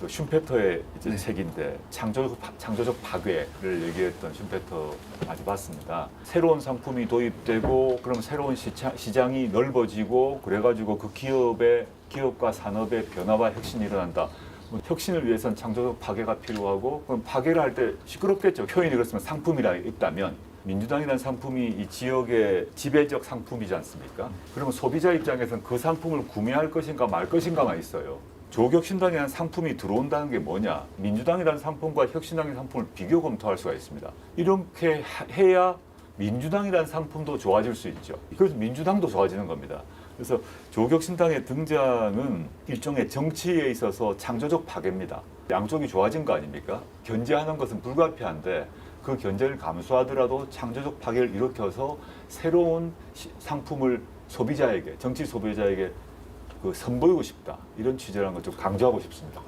그 슈페터의 이제 네. 책인데 창조적 파- 창조적 파괴를 얘기했던 슈페터 많이 봤습니다. 새로운 상품이 도입되고 그럼 새로운 시차, 시장이 넓어지고 그래가지고 그 기업의 기업과 산업의 변화와 혁신이 일어난다. 뭐 혁신을 위해선 창조적 파괴가 필요하고 그럼 파괴를 할 때 시끄럽겠죠. 표현이 그렇지만 상품이라 있다면 민주당이라는 상품이 이 지역의 지배적 상품이지 않습니까? 그러면 소비자 입장에서는 그 상품을 구매할 것인가 말 것인가만 있어요. 조격신당이라는 상품이 들어온다는 게 뭐냐? 민주당이라는 상품과 혁신당의 상품을 비교 검토할 수가 있습니다. 이렇게 하- 해야 민주당이라는 상품도 좋아질 수 있죠. 그래서 민주당도 좋아지는 겁니다. 그래서 조격신당의 등장은 일종의 정치에 있어서 창조적 파괴입니다. 양쪽이 좋아진 거 아닙니까? 견제하는 것은 불가피한데 그 견제를 감수하더라도 창조적 파괴를 일으켜서 새로운 시- 상품을 소비자에게 정치 소비자에게 그 선보이고 싶다 이런 취지라는 걸 좀 강조하고 싶습니다.